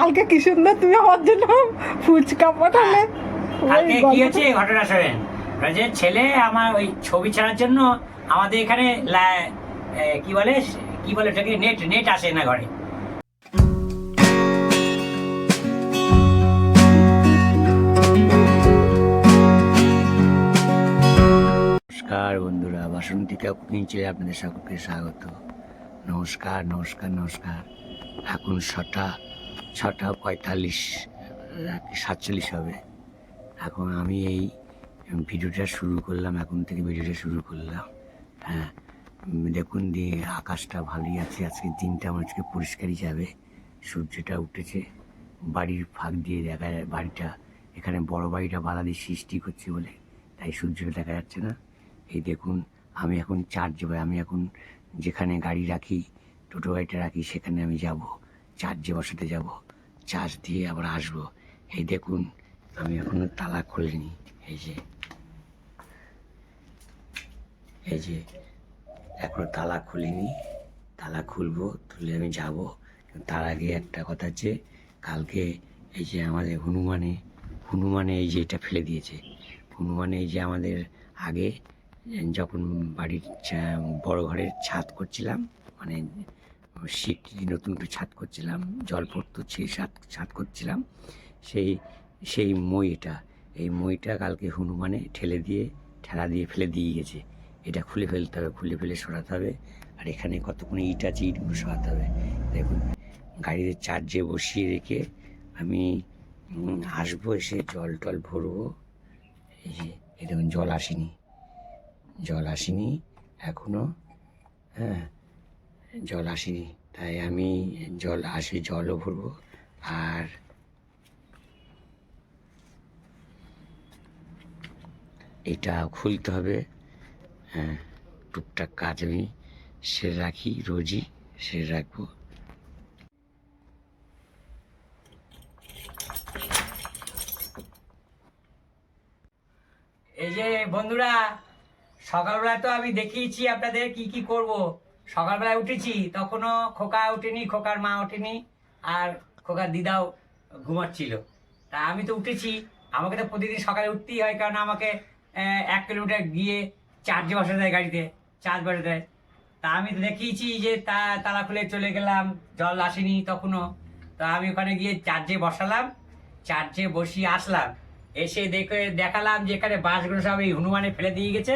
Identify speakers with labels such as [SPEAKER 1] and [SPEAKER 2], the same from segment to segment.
[SPEAKER 1] কালকে কি সুন্দর তুমি আমার জন্য ফুচকা পাঠালে?
[SPEAKER 2] কালকে কি হচ্ছে ঘটনা শোনেন। যে ছেলে আমার ওই ছবি ছাড়ার জন্য আমাদের এখানে লা- কি বলে? কি বলে ওটাকে? নেট নেট আসে না ঘরে। নমস্কার বন্ধুরা বাসন্তিকা কুকিং চ্যানেলে আপনাদের সকলকে স্বাগত। নমস্কার নমস্কার নমস্কার। এখন ছটা ছটা পঁয়তাল্লিশ সাতচল্লিশ হবে। এখন আমি এই ভিডিওটা শুরু করলাম, এখন থেকে ভিডিওটা শুরু করলাম। হ্যাঁ দেখুন দিয়ে আকাশটা ভালোই আছে, আজকে দিনটা আমার আজকে পরিষ্কারই যাবে। সূর্যটা উঠেছে, বাড়ির ফাঁক দিয়ে দেখা যায়, বাড়িটা, এখানে বড় বাড়িটা বাধা দিয়ে সৃষ্টি করছে বলে, তাই সূর্যটা দেখা যাচ্ছে না। এই দেখুন, আমি এখন চার্জ যাব আমি এখন যেখানে গাড়ি রাখি, টোটো গাড়িটা রাখি, সেখানে আমি যাব। চার্জে বসাতে যাব চার্জ দিয়ে আবার আসব। এই দেখুন, আমি এখনও তালা খুলিনি। এই যে এই যে, এখনও তালা খুলিনি। তালা খুলবো, তুলে আমি যাব। তার আগে একটা কথা আছে, কালকে এই যে আমাদের হনুমানে হনুমানে এই যে এটা ফেলে দিয়েছে। হনুমানে এই যে আমাদের আগে যখন বাড়ির বড় ঘরের ছাদ করছিলাম মানে শীত নতুন করে ছাদ করছিলাম, জল পড়তো, সেই ছাদ ছাদ করছিলাম। সেই সেই মইটা, এই মইটা কালকে হনুমানে ঠেলে দিয়ে, ঠেলা দিয়ে ফেলে দিয়ে গেছে। এটা খুলে ফেলতে হবে, খুলে ফেলে সরাতে হবে, আর এখানে কতক্ষণ ইট আছে, ইটগুলো সরাতে হবে। দেখুন, গাড়িতে চার্জে বসিয়ে রেখে আমি আসব, এসে জল টল ভরবো। এই যে, এই দেখুন, জল আসেনি। জল আসেনি এখনও হ্যাঁ। জল আসেনি। তাই আমি জল আসে জলও ভরবো আর এটা খুলতে হবে। হ্যাঁ টুকটাক কাজ আমি সেরে রাখি, রোজই সেরে রাখব। এই যে বন্ধুরা, সকালবেলা তো আমি দেখিয়েছি আপনাদের কি কি করব। সকালবেলায় উঠেছি, তখনও খোকা ওঠেনি, খোকার মা ওঠেনি, আর খোকার দিদাও ঘুমাচ্ছিল। তা আমি তো উঠেছি, আমাকে তো প্রতিদিন সকালে উঠতেই হয়, কারণ আমাকে এক কিলোমিটার গিয়ে চার্জে বসাতে দেয় গাড়িতে চার্জ বসে দেয়। তা আমি তো দেখিয়েছি যে তা, তালা খুলে চলে গেলাম, জল আসেনি তখনও। তা আমি ওখানে গিয়ে চার্জে বসালাম চার্জে বসিয়ে আসলাম। এসে দেখে দেখালাম যে এখানে বাসগুলো সব এই হনুমানে ফেলে দিয়ে গেছে।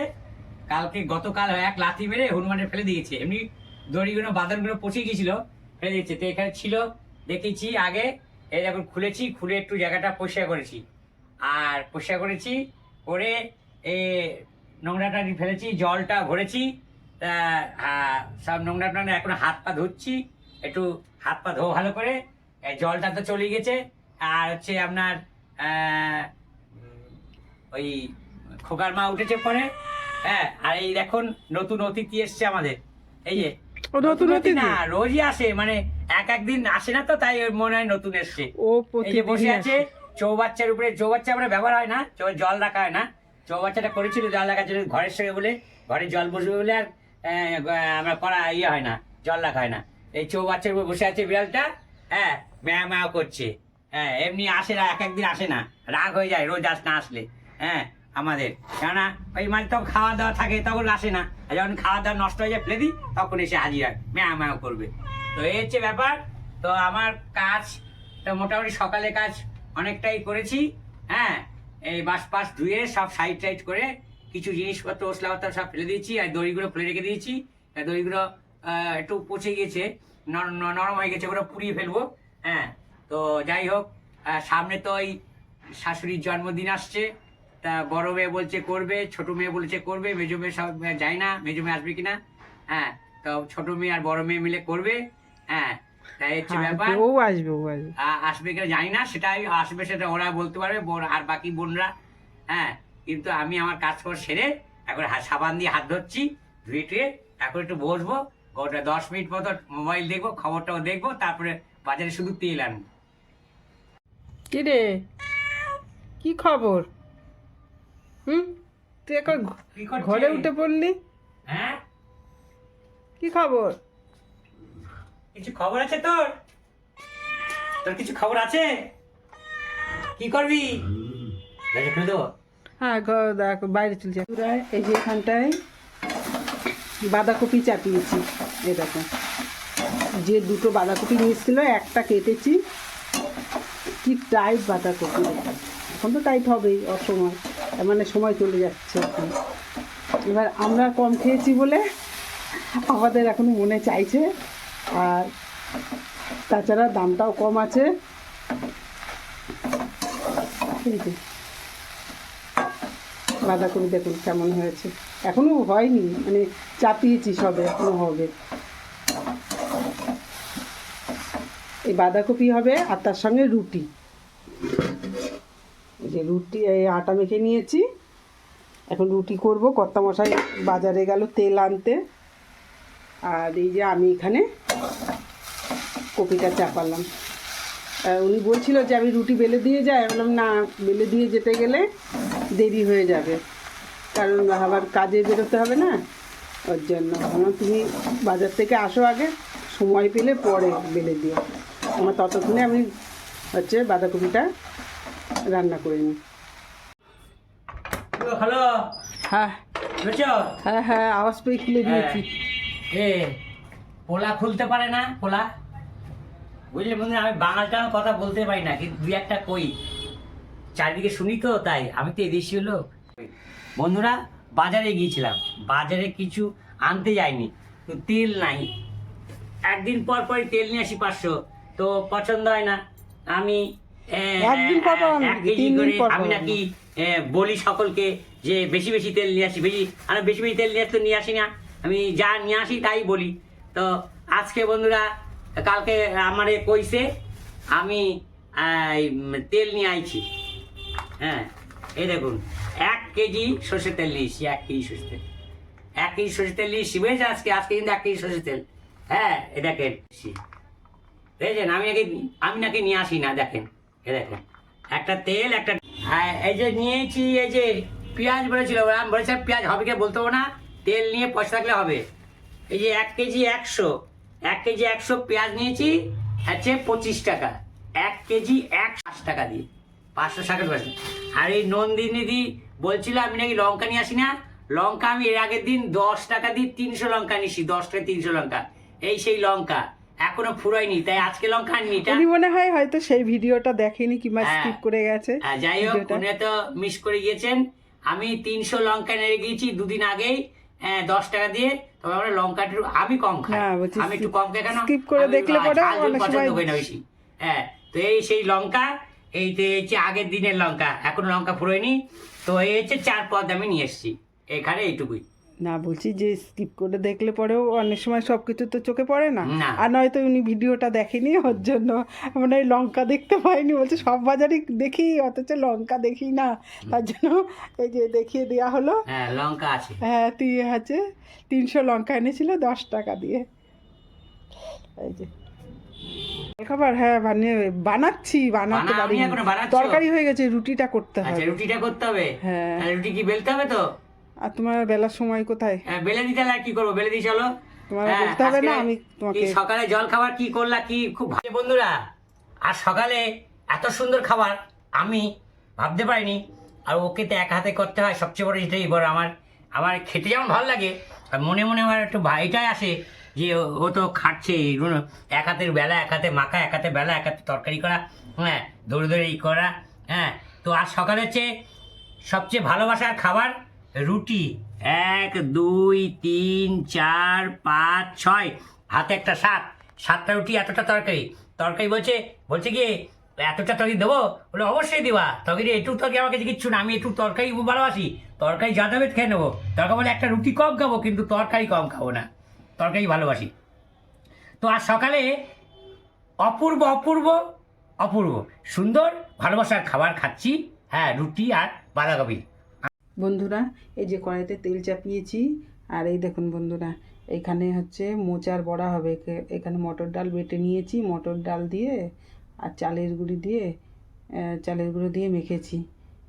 [SPEAKER 2] কালকে গতকাল এক লাথি মেরে হনুমানের ফেলে দিয়েছে। এমনি দড়িগুলো বাদনগুলো পচে গিয়েছিল, ফেলে দিয়েছে। তো এখানে ছিল, দেখেছি আগে, এই এখন খুলেছি, খুলে একটু জায়গাটা পরিষ্কার করেছি। আর পরিষ্কার করেছি, করে এ নোংরাটা ফেলেছি, জলটা ভরেছি সব নোংরা টোংরা এখন হাত পা ধুচ্ছি, একটু হাত পা ধো ভালো করে। জলটা তো চলে গেছে। আর হচ্ছে আপনার ওই খোকার মা উঠেছে পরে হ্যাঁ আর এই দেখুন নতুন অতিথি এসছে আমাদের। এই যে
[SPEAKER 1] ও নতুন অতিথি?
[SPEAKER 2] না রোজই আসে মানে এক একদিন আসে না তো তাই মনে হয় নতুন এসছে।
[SPEAKER 1] ও
[SPEAKER 2] এই যে বসে আছে চৌবাচ্চার উপরে চৌবাচ্চা আমরা ব্যবহার হয় না জল রাখা হয় না। চৌবাচ্চাটা করেছিল জল রাখার জন্য ঘরের সঙ্গে বলে ঘরে জল বসবে বলে আর আমরা করা ইয়ে হয় না জল রাখা হয় না। এই চৌবাচ্চার উপরে বসে আছে বিড়ালটা হ্যাঁ ম্যাও ম্যাও করছে। হ্যাঁ এমনি আসে না এক একদিন আসে না রাগ হয়ে যায় রোজ আস না আসলে। হ্যাঁ আমাদের। কেননা ওই মানে তখন খাওয়া দাওয়া থাকে, তখন আসে না। আর যখন খাওয়া দাওয়া নষ্ট হয়ে যায়, ফেলে দিই, তখন এসে হাজির হয় ম্যাও ম্যাও করবে। তো এই হচ্ছে ব্যাপার। তো আমার কাজ, তো মোটামুটি সকালে কাজ অনেকটাই করেছি হ্যাঁ? এই বাস পাস ধুয়ে সব সাইড টাইড করে কিছু জিনিসপত্র ওসলাপত্র সব ফেলে দিয়েছি, আর দড়িগুলো ফেলে রেখে দিয়েছি। দড়িগুলো একটু পচে ন- নরম হয়ে গেছে, ওগুলো পুড়িয়ে ফেলব হ্যাঁ? তো যাই হোক সামনে তো ওই শাশুড়ির জন্মদিন আসছে তা বড় মেয়ে বলছে করবে ছোট মেয়ে বলছে করবে মেজো মেয়ে সব যায় না মেজো মেয়ে আসবে কিনা? হ্যাঁ তো ছোট মেয়ে আর বড় মেয়ে মিলে করবে হ্যাঁ তাই হচ্ছে ব্যাপার।
[SPEAKER 1] ও আসবে ও আসবে।
[SPEAKER 2] আসবে কিনা জানি না সেটাই আসবে সেটা ওরা বলতে পারবে আর বাকি বোনরা হ্যাঁ কিন্তু আমি আমার কাজ কর সেরে এখন সাবান দিয়ে হাত ধরছি ধুয়ে টুয়ে এখন একটু বসবো গোটা দশ মিনিট মতো মোবাইল দেখব খবরটাও দেখব তারপরে বাজারে শুধু তেল আনব।
[SPEAKER 1] কি রে কি খবর? হুম? তুই এখন ঘরে উঠে পড়লি?
[SPEAKER 2] হ্যাঁ?
[SPEAKER 1] কি খবর?
[SPEAKER 2] কিছু খবর আছে তোর? তোর কিছু খবর আছে? কি করবি?
[SPEAKER 1] হ্যাঁ ঘর দেখো বাইরে চলছে পুরাই এই যে এখানটায় বাঁধাকপি চাপিয়েছি। দেখো। যে দুটো বাঁধাকপি নিয়েছিল একটা কেটেছি। কি টাইট বাঁধাকপি এখন তো টাইট হবেই অসময়। মানে সময় চলে যাচ্ছে এবার আমরা কম খেয়েছি বলে আমাদের এখন মনে চাইছে। আর তাছাড়া দামটাও কম আছে। বাঁধাকপি দেখুন কেমন হয়েছে। এখনও হয়নি মানে চাপিয়েছি সবে, এখনও হবে। এই বাঁধাকপি হবে আর তার সঙ্গে রুটি। যে রুটি, এই আটা মেখে নিয়েছি। এখন রুটি করব। কর্তা মশাই বাজারে গেল তেল আনতে। আর এই যে আমি এখানে কপিটা চাপালাম। উনি বলছিল যে আমি রুটি বেলে দিয়ে যাই। বললাম, না, বেলে দিয়ে যেতে গেলে দেরি হয়ে যাবে। কারণ আবার কাজে বেরোতে হবে না। ওর জন্য। আমার তুমি বাজার থেকে আসো আগে। সময় পেলে পরে বেলে দিও। আমার ততক্ষণে আমি হচ্ছে বাঁধাকপিটা রান্না করে নিই
[SPEAKER 2] হ্যালো
[SPEAKER 1] হ্যাঁ।
[SPEAKER 2] বুঝছ
[SPEAKER 1] হ্যাঁ হ্যাঁ আওয়াজ পেয়ে খুলে দিয়েছি।
[SPEAKER 2] এ পোলা খুলতে পারে না পোলা? বুঝলে বন্ধু আমি বাঙাল টাঙাল কথা বলতে পারি না কিন্তু দুই একটা কই? চারিদিকে শুনি তো তাই। আমি তো এদেশীয় লোক। বন্ধুরা বাজারে গিয়েছিলাম। বাজারে কিছু আনতে যাইনি তো তেল নাই। একদিন পর পর তেল নিয়ে আসি পাঁচশো তো পছন্দ হয় না। আমি
[SPEAKER 1] একদিন পর পর আনবি,
[SPEAKER 2] এক কেজি
[SPEAKER 1] তিন দিন পর পর
[SPEAKER 2] আমি নাকি বলি সকলকে যে বেশি বেশি তেল নিয়ে আসি বেশি আমি বেশি বেশি তেল নিয়ে আসতে নিয়ে আসি না। আমি যা নিয়ে আসি তাই বলি। তো আজকে বন্ধুরা কালকে আমারে কইছে আমি তেল নিয়ে আইছি। হ্যাঁ এই দেখুন এক কেজি সর্ষের তেল নিয়েছি এক কেজি সর্ষের তেল। এক কেজি সর্ষের তেল নিয়েছি বুঝেছে আজকে? আজকে কিন্তু এক কেজি সর্ষের তেল। হ্যাঁ এ দেখেন দেখেছেন? আমি নাকি আমি নাকি নিয়ে আসি না দেখেন। এ দেখেন একটা তেল একটা হ্যাঁ, এই যে নিয়েছি এই যে পেঁয়াজ বলেছিল আমি বলেছিলাম পেঁয়াজ হবে কি বলতে না? তেল নিয়ে পয়সা থাকলে হবে। এই যে এক কেজি একশো এক কেজি একশো পেঁয়াজ নিয়েছি হচ্ছে পঁচিশ টাকা। এক কেজি এক পাঁচ টাকা দিয়ে পাঁচশো টাকা। পাঁচশো আর এই নন্দিনী দি বলছিল আমি নাকি লঙ্কা নিয়ে আসি না। লঙ্কা আমি এর আগের দিন দশ টাকা দিয়ে তিনশো লঙ্কা নিছি দশ টাকা তিনশো লঙ্কা। এই সেই লঙ্কা এখনও ফুরায়নি তাই আজকে লঙ্কা আননি
[SPEAKER 1] উনি মনে হয় হয়তো সেই ভিডিওটা দেখেনি কিংবা
[SPEAKER 2] হ্যাঁ।
[SPEAKER 1] স্কিপ করে গেছে
[SPEAKER 2] হ্যাঁ, যাই হোক উনি তো মিস করে গিয়েছেন। আমি তিনশো লঙ্কা নেড়ে গিয়েছি দুদিন আগেই হ্যাঁ, দশ টাকা দিয়ে। তবে আমরা লঙ্কা একটু আমি কম খাই। আমি একটু কম খাই কেন?
[SPEAKER 1] skip করে দেখলে পরে
[SPEAKER 2] পছন্দ করি না বেশি। হ্যাঁ তো এই সেই লঙ্কা এই তো হচ্ছে আগের দিনের লঙ্কা এখন লঙ্কা ফুরোয়নি। তো এই হচ্ছে চার পদ আমি নিয়ে এসেছি। এখানে এইটুকুই।
[SPEAKER 1] না বলছি যে স্কিপ করে দেখলে পরেও অনেক সময় সব কিছু তো চোখে পড়ে না। আর নয়তো উনি ভিডিওটা দেখেনি ওর জন্য মানে লঙ্কা দেখতে পাইনি বলছে সব বাজারই দেখি অথচ লঙ্কা দেখি না। তার জন্য এই যে দেখিয়ে দেওয়া হলো।
[SPEAKER 2] হ্যাঁ লঙ্কা আছে।
[SPEAKER 1] হ্যাঁ তুই আছে তিনশো লঙ্কা এনেছিল দশ টাকা দিয়ে। এই যে। খাবার হ্যাঁ বানিয়ে বানাচ্ছি বানাতে পারি? তরকারি হয়ে গেছে রুটিটা করতে
[SPEAKER 2] আচ্ছা
[SPEAKER 1] হবে।
[SPEAKER 2] রুটিটা করতে হবে?
[SPEAKER 1] হ্যাঁ।
[SPEAKER 2] রুটি কি বেলতে হবে তো?
[SPEAKER 1] আর তোমার বেলার সময় কোথায়?
[SPEAKER 2] হ্যাঁ, বেলে দিতে আর কি করব? বেলে দিয়ে চলো।
[SPEAKER 1] তোমার
[SPEAKER 2] হ্যাঁ,
[SPEAKER 1] বলতে হবে না আমি তোমাকে
[SPEAKER 2] সকালে জল খাবার কি করলা কি খুব ভালো বন্ধুরা আর সকালে এত সুন্দর খাবার আমি ভাবতে পারিনি। আর ওকে তো এক হাতে করতে হয় সবচেয়ে বড় এটাই বড়। আমার আমার খেতে যেমন ভালো লাগে আর মনে মনে আমার একটু ভাইটাই আসে যে ও- তো খাটছে এগুলো এক হাতের বেলা এক হাতে মাখা এক হাতে বেলা এক হাতে তরকারি করা হ্যাঁ দৌড়ে দৌড়ে এই করা হ্যাঁ। তো আর সকালে হচ্ছে সবচেয়ে ভালোবাসার খাবার রুটি। এক, দুই, তিন, চার, পাঁচ, ছয়। হাতে একটা সাত সাতটা রুটি, এতটা তরকারি। তরকারি বলছে বলছে কি এতটা তরকারি দেবো? বলে, অবশ্যই দেবা। তরকারি একটু তরকারি আমার কাছে কিচ্ছু না। আমি একটু তরকারি ভালোবাসি। তরকারি যা দেবে খেয়ে নেব। তরকারি বলে, একটা রুটি কম খাব, কিন্তু তরকারি কম খাব না। তরকারি ভালোবাসি। তো আর সকালে অপূর্ব অপূর্ব অপূর্ব সুন্দর ভালোবাসার খাবার খাচ্ছি। হ্যাঁ রুটি আর বাঁধাকপি।
[SPEAKER 1] বন্ধুরা, এই যে কড়াইতে তেল চাপিয়েছি, আর এই দেখুন বন্ধুরা, এখানে হচ্ছে মোচার বড়া হবে। এখানে মটর ডাল বেটে নিয়েছি, মটর ডাল দিয়ে আর চালের গুঁড়ি দিয়ে চালের গুঁড়ো দিয়ে মেখেছি।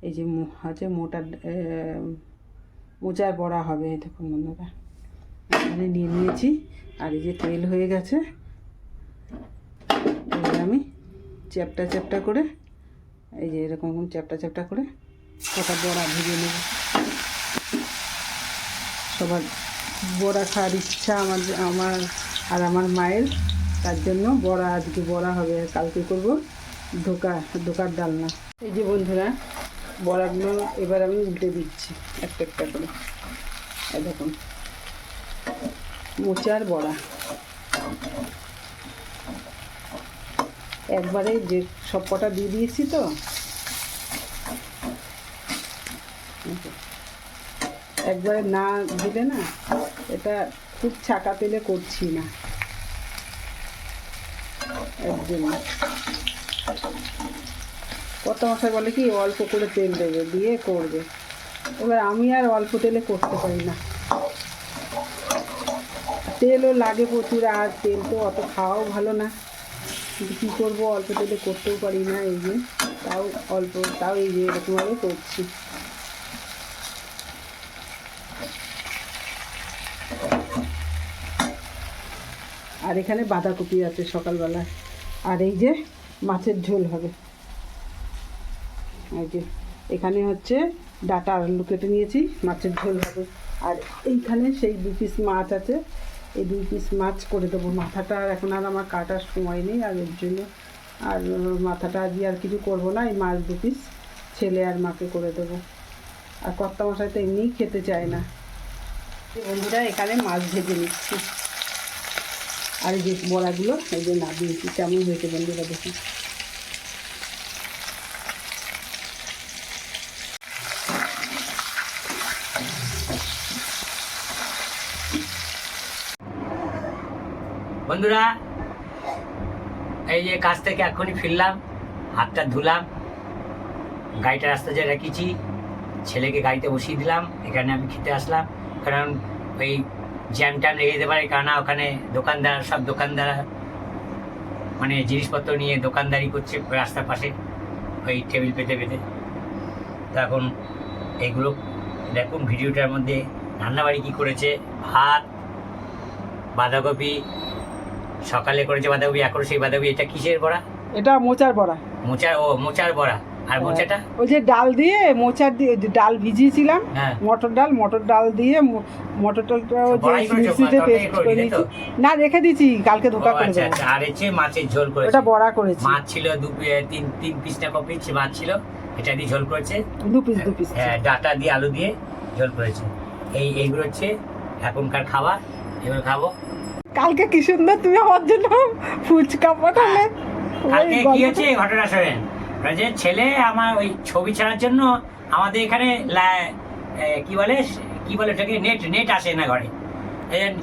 [SPEAKER 1] এই যে হচ্ছে মোটার মোচার বড়া হবে দেখুন বন্ধুরা। এখানে নিয়ে নিয়েছি, আর এই যে তেল হয়ে গেছে আমি চ্যাপটা চ্যাপটা করে, এই যে এরকম চ্যাপটা চ্যাপটা করে কটা বড়া ভেজে নেব। সবার বড়া খাওয়ার ইচ্ছা আমার আমার আর আমার মায়ের। তার জন্য বড়া, আজকে বড়া হবে কালকে করব ধোকা, ধোকার ডালনা। এই যে বন্ধুরা, বড়াগুলো এবার আমি উল্টে দিচ্ছি একটা একটা করে। দেখুন মোচার বড়া। একবারে যে সব কটা দিয়ে দিয়েছি তো একবারে না দিলে না, এটা খুব ছাকা তেলে করছি না। জন্য কত মশাই বলে কি, অল্প করে তেল দেবে, দিয়ে করবে। এবার আমি আর অল্প তেলে করতে পারি না। তেলও লাগে প্রচুর, আর তেল তো অত খাওয়াও ভালো না। কী করব, অল্প তেলে করতেও পারি না, এই যে। তাও অল্প, তাও এই যে এরকমভাবে করছি। আর এখানে বাঁধাকপি আছে সকালবেলায় আর এই যে মাছের ঝোল হবে। এই যে, এখানে হচ্ছে ডাটা আলু কেটে নিয়েছি, মাছের ঝোল হবে। আর এইখানে সেই দু পিস মাছ আছে। এই দুই পিস মাছ করে দেবো। মাথাটা আর এখন আর আমার কাটার সময় নেই, আর এর জন্য আর মাথাটা আজকে আর কিছু করব না। এই মাছ দু পিস ছেলে আর মাকে করে দেবো। আর কর্তা মশাই তো এমনিই খেতে চায় না। বন্ধুরা, এখানে মাছ ভেজে নিচ্ছি। আর যে বড়াগুলো, এই যে না দিয়েছি কেমন হয়েছে বন্ধুরা দেখুন
[SPEAKER 2] বন্ধুরা, এই যে কাজ থেকে এখনই ফিরলাম, হাতটা ধুলাম, গাড়িটা রাস্তা যায় রেখেছি ছেলেকে গাড়িতে বসিয়ে দিলাম, এখানে আমি খেতে আসলাম, কারণ ওই জ্যাম ট্যাম লেগে যেতে পারে কেননা ওখানে দোকানদার সব দোকানদার মানে জিনিসপত্র নিয়ে দোকানদারি করছে রাস্তার পাশে ওই টেবিল পেতে পেতে। তো এখন এইগুলো দেখুন ভিডিওটার মধ্যে রান্নাবাড়ি কী করেছে ভাত বাঁধাকপি সকালে করেছে বাঁধাকপি এখন সেই বাঁধাকপি এটা কিসের বড়া?
[SPEAKER 1] এটা মোচার বড়া।
[SPEAKER 2] মোচার ও মোচার বড়া। আর মোচাটা?
[SPEAKER 1] ওই যে ডাল দিয়ে মোচার দিয়ে ডাল ভিজিয়েছিলাম।
[SPEAKER 2] হ্যাঁ।
[SPEAKER 1] মটর ডাল মটর ডাল দিয়ে মটর যে মিক্সিতে পেস্ট
[SPEAKER 2] করে
[SPEAKER 1] করে নিয়েছি। না রেখে দিয়েছি কালকে ধোকা করে
[SPEAKER 2] আচ্ছা
[SPEAKER 1] দেবো।
[SPEAKER 2] আচ্ছা আর হচ্ছে মাছের ঝোল করেছে।
[SPEAKER 1] ওটা বড়া করেছি।
[SPEAKER 2] মাছ ছিল দু তিন তিন পিস না কপিস মাছ ছিল এটা দিয়ে ঝোল করেছে।
[SPEAKER 1] দু পিস দু পিস
[SPEAKER 2] হ্যাঁ ডাটা দিয়ে আলু দিয়ে ঝোল করেছে। এই এইগুলো হচ্ছে এখনকার খাবার এগুলো খাব।
[SPEAKER 1] কালকে কি সুন্দর তুমি আমার জন্য ফুচকা পাঠালে
[SPEAKER 2] কালকে কি হচ্ছে ঘটনা শোনেন। যে ছেলে আমার ওই ছবি ছাড়ার জন্য আমাদের এখানে কি বলে কি বলে ওটাকে নেট নেট আসে না ঘরে।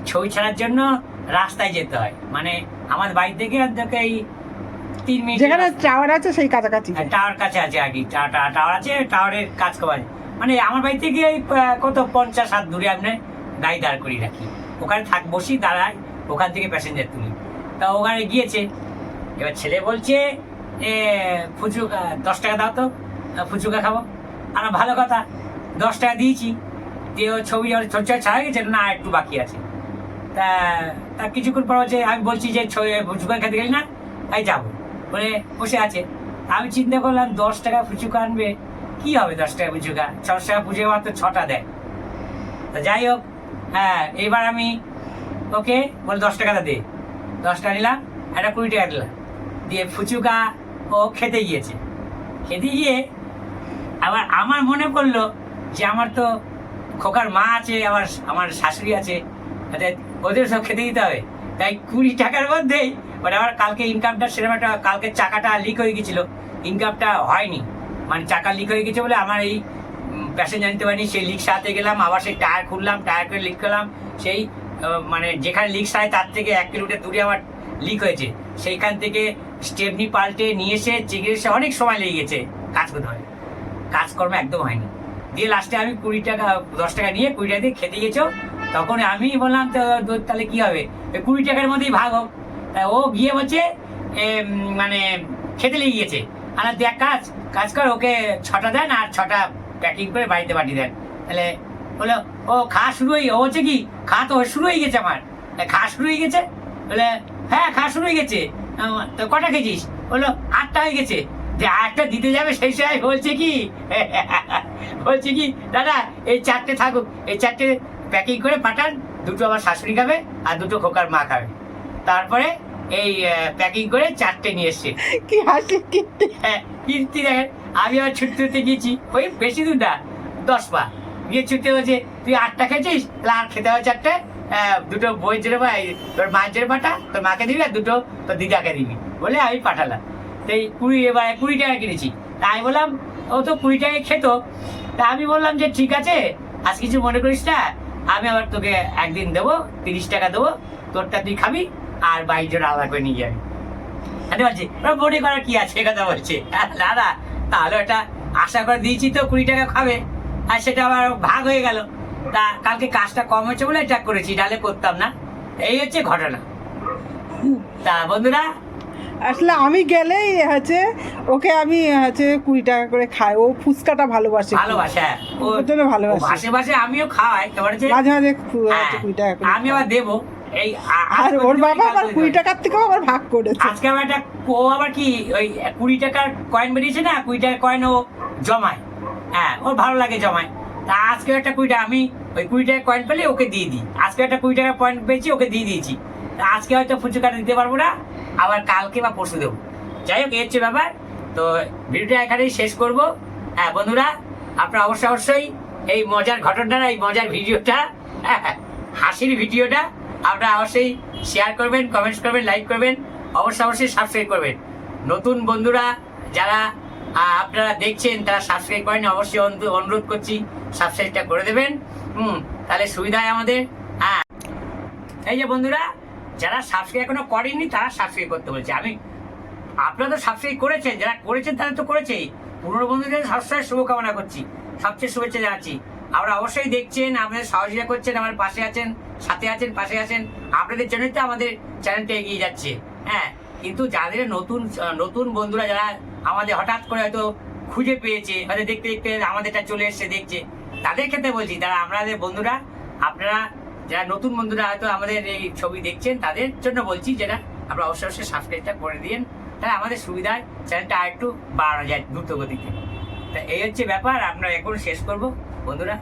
[SPEAKER 2] ছবি ছাড়ার জন্য রাস্তায় যেতে হয়। মানে আমার বাড়ি থেকে অন্তত এই তিন মিনিট
[SPEAKER 1] যেখানে টাওয়ার আছে সেই কাছাকাছি।
[SPEAKER 2] টাওয়ার কাছে আছে আর কি। টা- টা- টাওয়ার আছে টাওয়ারের কাজ করা মানে আমার বাড়ি থেকে এই কত পঞ্চাশ হাত দূরে আপনি গাড়ি দাঁড় করিয়ে রাখি। ওখানে থাক বসি দাঁড়ায় ওখান থেকে প্যাসেঞ্জার তুলি। তা ওখানে গিয়েছে। এবার ছেলে বলছে এ ফুচুকা দশ টাকা দাও তো ফুচুকা খাব। আর ভালো কথা, দশ টাকা দিয়েছি, দিয়ে ও ছবি ছোট ছাড়া গেছে, না, একটু বাকি আছে। তা তা কিছুক্ষণ পর হচ্ছে আমি বলছি যে ফুচুকা খেতে গেলি না, তাই যাব। বলে, বসে আছে। আমি চিন্তা করলাম, দশ টাকা ফুচুকা আনবে, কি হবে দশ টাকা ফুচুকা? ছ টাকা ফুচুকা মাত্র ছটা দেয়। তা যাই হোক হ্যাঁ এবার আমি ওকে বলে দশ টাকাটা দে। দশ টাকা নিলাম, একটা কুড়ি টাকা দিলাম। দিয়ে ফুচুকা ও খেতে গিয়েছে। খেতে গিয়ে আবার আমার মনে পড়ল যে আমার তো খোকার মা আছে, আবার আমার শাশুড়ি আছে ওদের সব খেতে দিতে হবে। তাই কুড়ি টাকার মধ্যেই মানে আমার কালকে ইনকামটা সেরকম একটা কালকে চাকাটা লিক হয়ে গেছিল ইনকামটা হয়নি। মানে চাকা লিক হয়ে গেছে বলে আমার এই প্যাসেঞ্জার নিতে পারিনি। সেই লিক সারাতে গেলাম, আবার সেই টায়ার খুললাম টায়ার করে লিক করলাম। সেই মানে যেখানে লিক সারাই তার থেকে এক কিলোমিটার দূরে আমার লিক হয়েছে। সেইখান থেকে স্টেপনি পাল্টে নিয়ে এসে চিকিৎসা অনেক সময় লেগে গেছে। কাজ করতে হয়। কাজকর্ম একদম হয়নি। দিয়ে লাস্টে আমি কুড়ি টাকা, দশ টাকা নিয়ে কুড়ি টাকা দিয়ে খেতে গেছো। তখন আমি বললাম, তো তাহলে কি হবে? কুড়ি টাকার মধ্যেই ভাগ হোক। তা ও গিয়ে বলছে মানে খেতে লেগে গিয়েছে আর, দেখ, কাজ কাজ কর, ওকে ছটা দেন আর ছটা প্যাকিং করে বাড়িতে পাঠিয়ে দেন। তাহলে বলে ও, খাওয়া শুরু হয়ে, ও হচ্ছে কি, খাওয়া তো শুরু হয়ে গেছে আমার। খাওয়া শুরু হয়ে গেছে? বলে হ্যাঁ খাওয়া শুরু হয়ে গেছে। তো কটা খেয়েছিস? বলল আটটা হয়ে গেছে। যে আটটা দিতে যাবে সেই সময় বলছে কি? বলছে কি দাদা এই চারটে থাকুক। এই চারটে প্যাকিং করে পাঠান দুটো আমার শাশুড়ি খাবে আর দুটো খোকার মা খাবে। তারপরে এই প্যাকিং করে চারটে নিয়ে এসছে।
[SPEAKER 1] কি হাসি কিনতে
[SPEAKER 2] হ্যাঁ কীর্তি দেখেন আমি আবার ছুটতে ছুটতে গিয়েছি। ওই বেশি দূর না দশ পা। গিয়ে ছুটতে বলছে তুই আটটা খেয়েছিস? তাহলে আর খেতে হবে চারটে? দুটো বই জেরে পাই তোর মায়ের জেরে পাঠা তোর মাকে দিবি আর দুটো তোর দিদাকে দিবি বলে আমি পাঠালাম। তো এই কুড়ি, এবার কুড়ি টাকা কিনেছি। তা আমি বললাম, ও তো কুড়ি টাকায় খেত। তা আমি বললাম যে, ঠিক আছে, আজ কিছু মনে করিস না, আমি আবার তোকে একদিন দেবো, তিরিশ টাকা দেবো, তোরটা তুই খাবি আর বাইশ জন আলাদা করে নিয়ে যাবি। বলছি ওরা মনে করার কি আছে? কথা বলছে। দাদা তাহলে ওটা আশা করে দিয়েছি তো কুড়ি টাকা খাবে। আর সেটা আবার ভাগ হয়ে গেল। তা কালকে কাজটা কম হয়েছে বলে এটা করেছি নাহলে করতাম না। এই হচ্ছে ঘটনা। তা বন্ধুরা
[SPEAKER 1] আসলে আমি গেলেই হচ্ছে ওকে আমি হচ্ছে কুড়ি টাকা করে খাই। ও ফুচকাটা ভালোবাসে।
[SPEAKER 2] ভালোবাসা ও
[SPEAKER 1] ওর জন্য ভালোবাসে।
[SPEAKER 2] ভাসে ভাসে আমিও খাওয়াই
[SPEAKER 1] মাঝে মাঝে
[SPEAKER 2] হ্যাঁ,
[SPEAKER 1] কুড়ি টাকা করে
[SPEAKER 2] আমি আবার দেবো। এই
[SPEAKER 1] আর ওর বাবা আবার কুড়ি টাকার থেকেও আবার ভাগ করেছে।
[SPEAKER 2] আজকে আবার একটা ও আবার কি ওই কুড়ি টাকার কয়েন বেরিয়েছে না কুড়ি টাকার কয়েন ও জমায়। হ্যাঁ ওর ভালো লাগে জমায়। তা আজকে একটা কুড়ি টাকা আমি ওই কুড়ি টাকার কয়েন পেলে ওকে দিয়ে দিই। আজকে একটা কুড়ি টাকার পয়েন্ট পেয়েছি ওকে দিয়ে দিয়েছি। তা আজকে হয়তো ফুচকাটা দিতে পারব না আবার কালকে বা পরশু দেবো। যাই হোক এই হচ্ছে ব্যাপার। তো ভিডিওটা এখানেই শেষ করব। হ্যাঁ বন্ধুরা আপনারা অবশ্যই অবশ্যই এই মজার ঘটনাটা এই মজার ভিডিওটা হ্যাঁ, হাসির ভিডিওটা আপনারা অবশ্যই শেয়ার করবেন কমেন্টস করবেন লাইক করবেন অবশ্যই অবশ্যই সাবস্ক্রাইব করবেন। নতুন বন্ধুরা যারা আপনারা দেখছেন, তারা সাবস্ক্রাইব করেন অবশ্যই অনু- অনুরোধ করছি সাবস্ক্রাইবটা করে দেবেন। হুম, তাহলে সুবিধা হয় আমাদের। হ্যাঁ। এই যে বন্ধুরা, যারা সাবস্ক্রাইব এখনও করেননি, তারা সাবস্ক্রাইব করতে বলছে। আমি, আপনারা তো সাবস্ক্রাইব করেছেন, যারা করেছেন তারা তো করেছেই। পুরনো বন্ধুদের সবসময় শুভকামনা করছি, সবচেয়ে শুভেচ্ছা জানাচ্ছি। আপনারা অবশ্যই দেখছেন, আমাদের সহযোগিতা করছেন আমার পাশে আছেন, সাথে আছেন, পাশে আছেন। আপনাদের জন্যই তো আমাদের চ্যানেলটা এগিয়ে যাচ্ছে। হ্যাঁ কিন্তু যাদের নতুন নতুন বন্ধুরা যারা আমাদের হঠাৎ করে হয়তো খুঁজে পেয়েছে, হয়তো দেখতে দেখতে আমাদেরটা চলে এসছে, দেখছে। তাদের ক্ষেত্রে বলছি তারা আমাদের বন্ধুরা, আপনারা যারা নতুন বন্ধুরা হয়তো আমাদের এই ছবি দেখছেন, তাদের জন্য বলছি যেটা আপনারা অবশ্যই অবশ্যই সাবস্ক্রাইবটা করে দিন তাহলে আমাদের সুবিধায় চ্যানেলটা আর একটু বাড়ানো যায় দ্রুতগতিতে। তা এই হচ্ছে ব্যাপার, আমরা এখন শেষ করব। বন্ধুরা